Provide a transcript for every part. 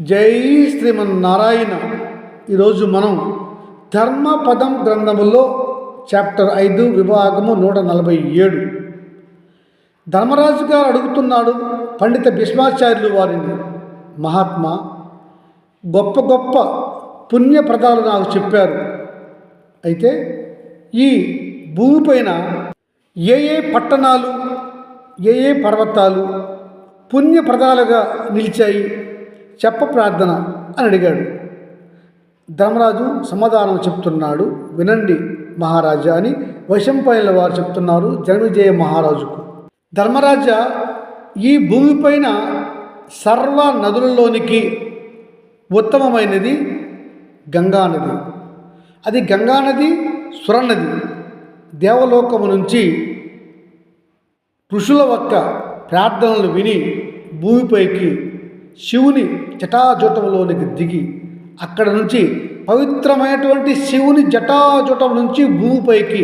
జై శ్రీమన్నారాయణ. ఈరోజు మనం ధర్మపదం గ్రంథములో చాప్టర్ ఐదు విభాగము నూట నలభై ఏడు. ధర్మరాజు గారు అడుగుతున్నాడు పండిత భీష్మాచార్యులు వారిని మహాత్మా గొప్ప గొప్ప పుణ్యప్రదాలు నాకు చెప్పారు. అయితే ఈ భూమిపైన ఏ ఏ పట్టణాలు ఏ ఏ పర్వతాలు పుణ్యప్రదాలుగా నిలిచాయి? చెప్ప ప్రార్థన అని అడిగాడు. ధర్మరాజు సమాధానం చెప్తున్నాడు. వినండి మహారాజా అని వైశంపాయల వారు చెప్తున్నారు జనవిజయ మహారాజుకు. ధర్మరాజా ఈ భూమిపైన సర్వ నదులలోనికి ఉత్తమమైనది గంగా నది. అది గంగా నది సురనది దేవలోకము నుంచి ఋషుల యొక్క ప్రార్థనలు విని భూమిపైకి శివుని జటాజుటంలోనికి దిగి అక్కడ నుంచి పవిత్రమైనటువంటి శివుని జటాజుటం నుంచి భూమిపైకి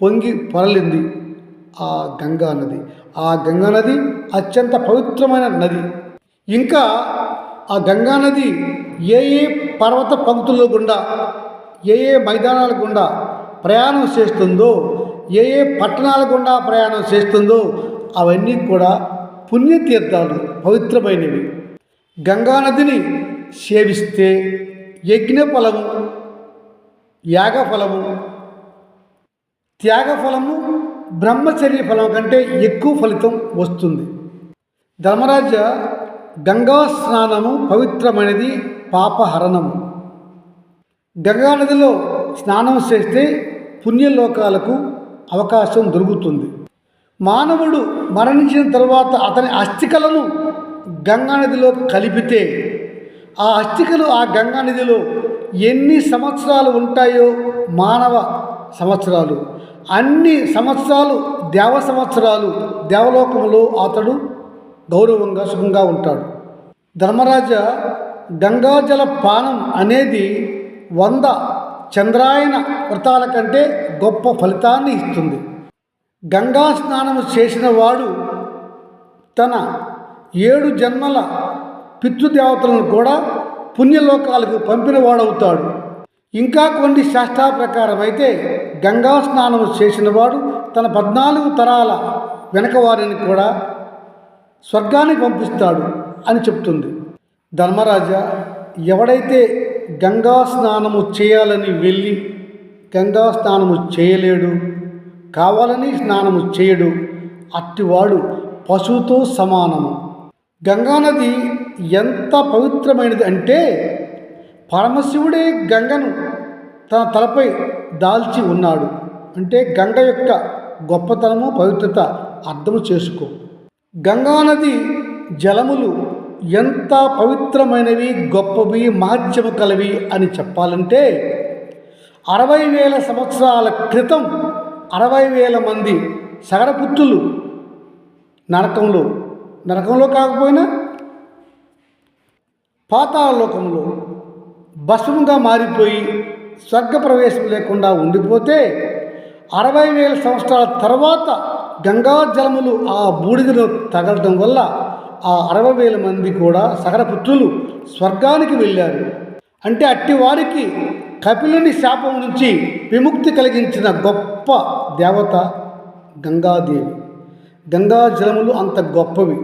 పొంగి పొరలింది ఆ గంగా నది. ఆ గంగా నది అత్యంత పవిత్రమైన నది. ఇంకా ఆ గంగా నది ఏ ఏ పర్వత పంక్తుల గుండా ఏ ఏ మైదానాల గుండా ప్రయాణం చేస్తుందో ఏ ఏ పట్టణాల గుండా ప్రయాణం చేస్తుందో అవన్నీ కూడా పుణ్యతీర్థాలు పవిత్రమైనవి. గంగా నదిని సేవిస్తే యజ్ఞ ఫలము యాగ ఫలము త్యాగ ఫలము బ్రహ్మచర్య ఫలం కంటే ఎక్కువ ఫలితం వస్తుంది. ధర్మరాజ గంగా స్నానము పవిత్రమైనది పాపహరణము. గంగా నదిలో స్నానం చేస్తే పుణ్యలోకాలకు అవకాశం దొరుకుతుంది. మానవుడు మరణించిన తర్వాత అతని అస్థికలను గంగా నదిలో కలిపితే ఆ అస్థికలు ఆ గంగా నదిలో ఎన్ని సంవత్సరాలు ఉంటాయో మానవ సంవత్సరాలు. అన్ని సంవత్సరాలు దేవ సంవత్సరాలు. దేవలోకంలో అతడు గౌరవంగా సుఖంగా ఉంటాడు. ధర్మరాజ గంగాజల పానం అనేది వంద చంద్రాయన వ్రతాల కంటే గొప్ప ఫలితాన్ని ఇస్తుంది. గంగా స్నానము చేసిన వాడు తన ఏడు జన్మల పితృదేవతలను కూడా పుణ్యలోకాలకు పంపినవాడవుతాడు. ఇంకా కొన్ని శాస్త్రాల ప్రకారం అయితే గంగా స్నానము చేసినవాడు తన పద్నాలుగు తరాల వెనక వారిని కూడా స్వర్గానికి పంపిస్తాడు అని చెప్తుంది. ధర్మరాజా ఎవడైతే గంగా స్నానము చేయాలని వెళ్ళి గంగా స్నానము చేయలేడు కావాలని స్నానము చేయడు. అట్టివాడు పశువుతో సమానము. గంగానది ఎంత పవిత్రమైనది అంటే పరమశివుడే గంగను తన తలపై దాల్చి ఉన్నాడు. అంటే గంగ యొక్క గొప్పతనము పవిత్రత అర్థము చేసుకో. గంగానది జలములు ఎంత పవిత్రమైనవి గొప్పవి మహత్యము కలవి అని చెప్పాలంటే అరవై వేల సంవత్సరాల క్రితం అరవై వేల మంది సగరపుత్రులు నరకంలో. నరకంలో కాకపోయినా పాతాళలోకంలో భస్మంగా మారిపోయి స్వర్గ ప్రవేశం లేకుండా ఉండిపోతే అరవై వేల సంవత్సరాల తర్వాత గంగా జలములు ఆ బూడిదను తగలడం వల్ల ఆ అరవై వేల మంది కూడా సగరపుత్రులు స్వర్గానికి వెళ్ళారు. అంటే అట్టి వారికి కపిలుని శాపం నుంచి విముక్తి కలిగించిన గొప్ప దేవత గంగాదేవి. గంగా జలములు అంత గొప్పవి.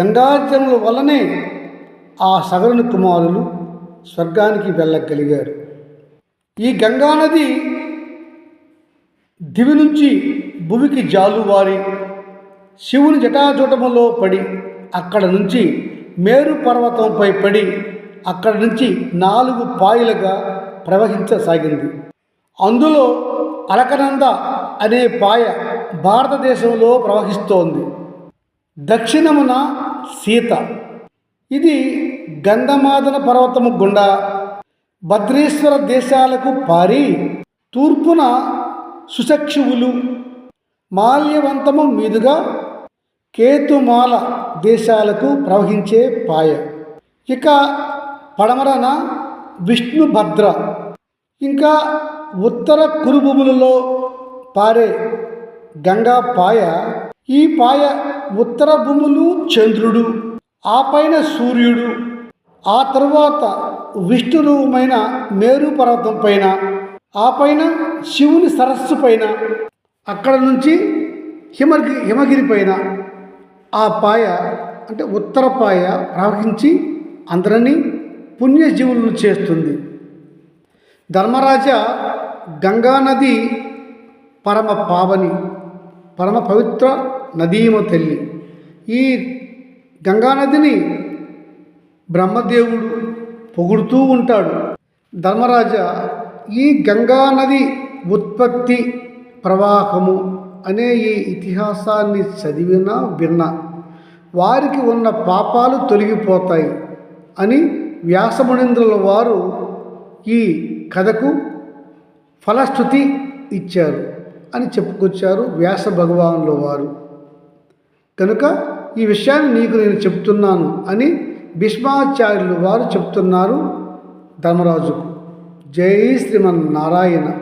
గంగా జలముల వల్లనే ఆ సగరుని కుమారులు స్వర్గానికి వెళ్ళగలిగారు. ఈ గంగానది దివి నుంచి భూమికి జాలువారి శివుని జటాజూటములో పడి అక్కడ నుంచి మేరు పర్వతంపై పడి అక్కడ నుంచి నాలుగు పాయలుగా ప్రవహించసాగింది. అందులో అలకనంద అనే పాయ భారతదేశంలో ప్రవహిస్తోంది. దక్షిణమున సీత. ఇది గంధమాదన పర్వతము గుండా భద్రేశ్వర దేశాలకు పారి తూర్పున సుశక్షువులు మాల్యవంతము మీదుగా కేతుమాల దేశాలకు ప్రవహించే పాయ. ఇక పడమరన విష్ణుభద్ర ఇంకా ఉత్తర కురుభూములలో పారే గంగా పాయ. ఈ పాయ ఉత్తర భూములు చంద్రుడు ఆ పైన సూర్యుడు ఆ తరువాత విష్ణురూపమైన మేరు పర్వతం పైన ఆ పైన శివుని సరస్సు పైన అక్కడ నుంచి హిమగిరి హిమగిరి పైన. ఆ పాయ అంటే ఉత్తర పాయ ప్రవహించి అందరినీ పుణ్యజీవులను చేస్తుంది. ధర్మరాజ గంగా నది పరమ పావని పరమ పవిత్ర నదీమ తల్లి. ఈ గంగానదిని బ్రహ్మదేవుడు పొగుడుతూ ఉంటాడు. ధర్మరాజ ఈ గంగా నది ఉత్పత్తి ప్రవాహము అనే ఈ ఇతిహాసాన్ని చదివినా విన్నా వారికి ఉన్న పాపాలు తొలగిపోతాయి అని వ్యాసమునింద్రుల వారు ఈ కథకు ఫలశ్రుతి ఇచ్చారు అని చెప్పుకొచ్చారు వ్యాస భగవానుల వారు. కనుక ఈ విషయాన్ని నీకు నేను చెప్తున్నాను అని భీష్మాచార్యులు వారు చెప్తున్నారు ధర్మరాజుకు. జై శ్రీమన్నారాయణ.